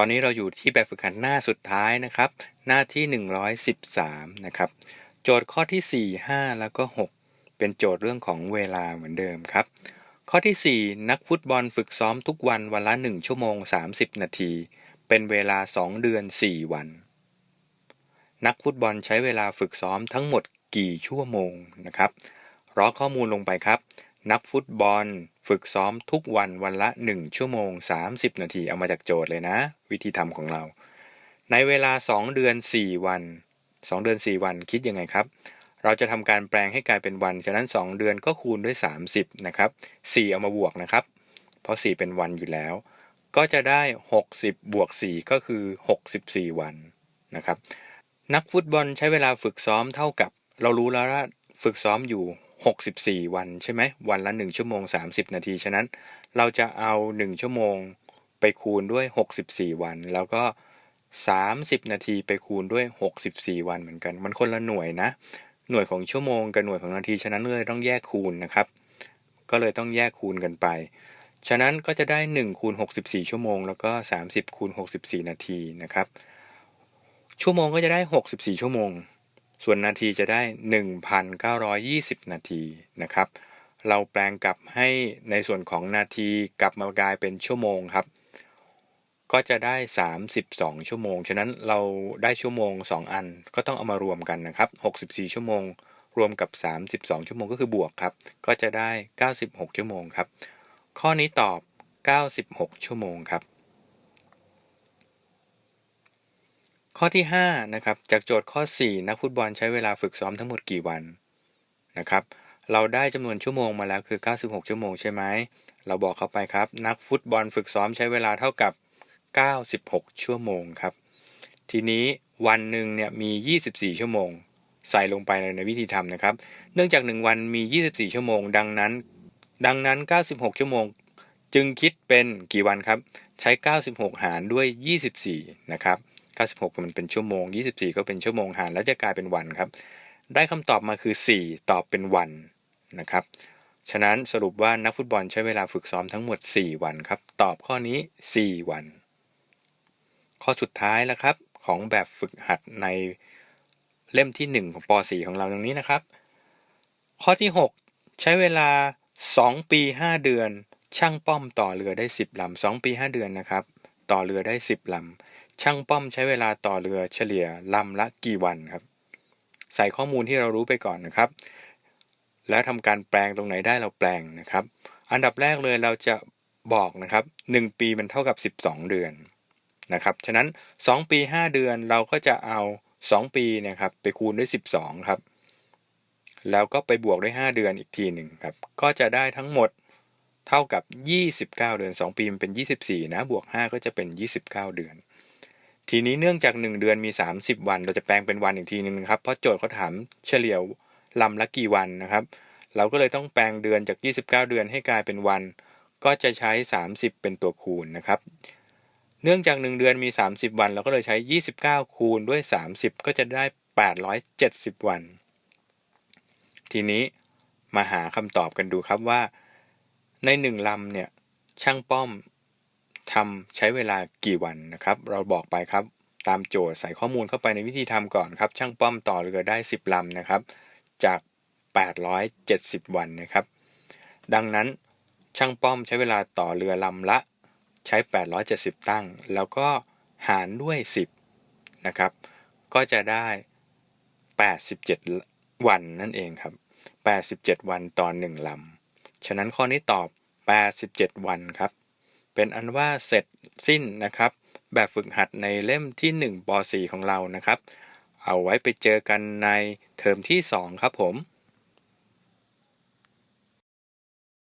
อนนี้เราอยู่ที่แบบฝึกหัดหน้าสุดท้ายนะครับ หน้าที่ 113 นะครับ โจทย์ข้อที่ 4 5 แล้วก็ 6 เป็นโจทย์เรื่องของเวลาเหมือนเดิมครับ ข้อที่ 4 นักฟุตบอลฝึกซ้อมทุกวันวันละ 1 ชั่วโมง 30 นาที เป็นเวลา 2 เดือน 4 วัน นักฟุตบอลใช้เวลาฝึกซ้อมทั้งหมดกี่ชั่วโมงนะครับรอข้อมูลลงไปครับ นักฟุตบอล ฝึกซ้อมทุกวันวันละ 1 ชั่วโมง 30 นาทีเอามาจากโจทย์เลยนะ วิธีทำของเรา ในเวลา 2 เดือน 4 วัน 2 เดือน 4 วันคิดยังไงครับ เราจะทำการแปลงให้กลายเป็นวัน ฉะนั้น 2 เดือนก็คูณด้วย 30 นะครับ 4 เอามาบวกนะครับ เพราะ 4 เป็นวันอยู่แล้ว ก็จะได้ 60 บวก 4 ก็คือ 64 วันนะครับ นักฟุตบอลใช้เวลาฝึกซ้อมเท่ากับ เรารู้แล้วว่าฝึกซ้อมอยู่ 64 วันใช่ไหมวันละ 1 ชั่วโมง 30 นาที ฉะนั้นเราจะเอา 1 ชั่วโมงไปคูณด้วย 64 วัน แล้วก็ 30 นาทีไปคูณด้วย 64 วันเหมือนกัน มันคนละหน่วยนะ หน่วยของชั่วโมงกับหน่วยของนาที ฉะนั้นเลยต้องแยกคูณนะครับ ก็เลยต้องแยกคูณกันไป ฉะนั้นก็จะได้ 1 คูณ 64 ชั่วโมง แล้วก็ 30 คูณ 64 นาทีนะครับ ชั่วโมงก็จะได้ 64 ชั่วโมง ส่วนนาทีจะได้ 1,920 นาทีนะครับ เราแปลงกลับให้ในส่วนของนาทีกลับมากลายเป็นชั่วโมงครับ ก็จะได้ 32 ชั่วโมง ฉะนั้นเราได้ชั่วโมง 2 อันก็ต้องเอามารวมกันนะครับ 64 ชั่วโมง รวมกับ 32 ชั่วโมงก็คือบวกครับ ก็จะได้ 96 ชั่วโมงครับ ข้อนี้ตอบ 96 ชั่วโมงครับ ข้อที่5นะครับจากโจทย์ข้อ 4 นักฟุตบอลใช้เวลาฝึกซ้อมทั้งหมดกี่วันนะครับ เราได้จำนวนชั่วโมงมาแล้วคือ 96 ชั่วโมงใช่ไหมเราบอกเข้าไปครับ นักฟุตบอลฝึกซ้อมใช้เวลาเท่ากับ 96 ชั่วโมงครับ ทีนี้วันหนึ่งเนี่ยมี 24 ชั่วโมง ใส่ลงไปในวิธีทำนะครับ เนื่องจาก 1 วันมี 24 ชั่วโมง ดังนั้น ดังนั้น 96 ชั่วโมง จึงคิดเป็นกี่วันครับ ใช้ 96 หารด้วย 24 นะครับ 96 มันเป็นชั่วโมง 24 ก็เป็นชั่วโมงหารแล้วจะกลายเป็นวันครับ ได้คำตอบมาคือ 4 ตอบเป็นวันนะครับ ฉะนั้นสรุปว่านักฟุตบอลใช้เวลาฝึกซ้อมทั้งหมด 4 วันครับ ตอบข้อนี้ 4 วัน ข้อสุดท้ายแล้วครับ ของแบบฝึกหัดในเล่มที่ 1 ของป .4 ของเราตรงนี้นะครับ ข้อที่ 6 ใช้เวลา 2 ปี 5 เดือน ช่างป้อมต่อเรือได้ 10ลำ2ปี 5 เดือนนะครับ ต่อเรือได้10ลำ ช่างป้อมใช้เวลาต่อเรือเฉลี่ยลำละกี่วันครับ ใส่ข้อมูลที่เรารู้ไปก่อนนะครับ แล้วทำการแปลงตรงไหนได้เราแปลงนะครับ อันดับแรกเลยเราจะบอกนะครับ 1 ปีมันเท่ากับ 12 เดือนนะครับ ฉะนั้น 2 ปี 5 เดือนเราก็จะเอา 2 ปีนะครับไปคูณด้วย 12 ครับ แล้วก็ไปบวกด้วย 5 เดือนอีกทีหนึ่งครับ ก็จะได้ทั้งหมด เท่ากับ 29 เดือน 2 ปีมันเป็น 24 นะ บวก 5 ก็จะเป็น 29 เดือน ทีนี้เนื่องจาก 1 เดือนมี 30 วัน เราจะแปลงเป็นวันอีกทีนึงครับ เพราะโจทย์เขาถามเฉลี่ยลำละกี่วันนะครับ เราก็เลยต้องแปลงเดือนจาก 29 เดือนให้กลายเป็นวัน ก็จะใช้ 30 เป็นตัวคูณนะครับ เนื่องจาก 1 เดือนมี 30 วัน เราก็เลยใช้ 29 คูณด้วย 30 ก็จะได้ 870 วัน ทีนี้มาหาคำตอบกันดูครับว่า ใน1ลำเนี่ย ช่างป้อมทำใช้เวลากี่วันนะครับ เราบอกไปครับ ตามโจทย์ใส่ข้อมูลเข้าไปในวิธีทำก่อนครับ ช่างป้อมต่อเรือได้ 10ลำนะครับ จาก 870 วันนะครับ ดังนั้นช่างป้อมใช้เวลาต่อเรือลำละใช้ 870 ตั้ง แล้วก็หารด้วย 10 นะครับ ก็จะได้ 87 วันนั่นเองครับ 87 วันต่อ1ลำ ฉะนั้นข้อนี้ตอบ 87 วันครับ เป็นอันว่าเสร็จสิ้นนะครับ แบบฝึกหัดในเล่มที่1ป .4 ของเรานะครับ เอาไว้ไปเจอกันในเทอมที่ 2 ครับผม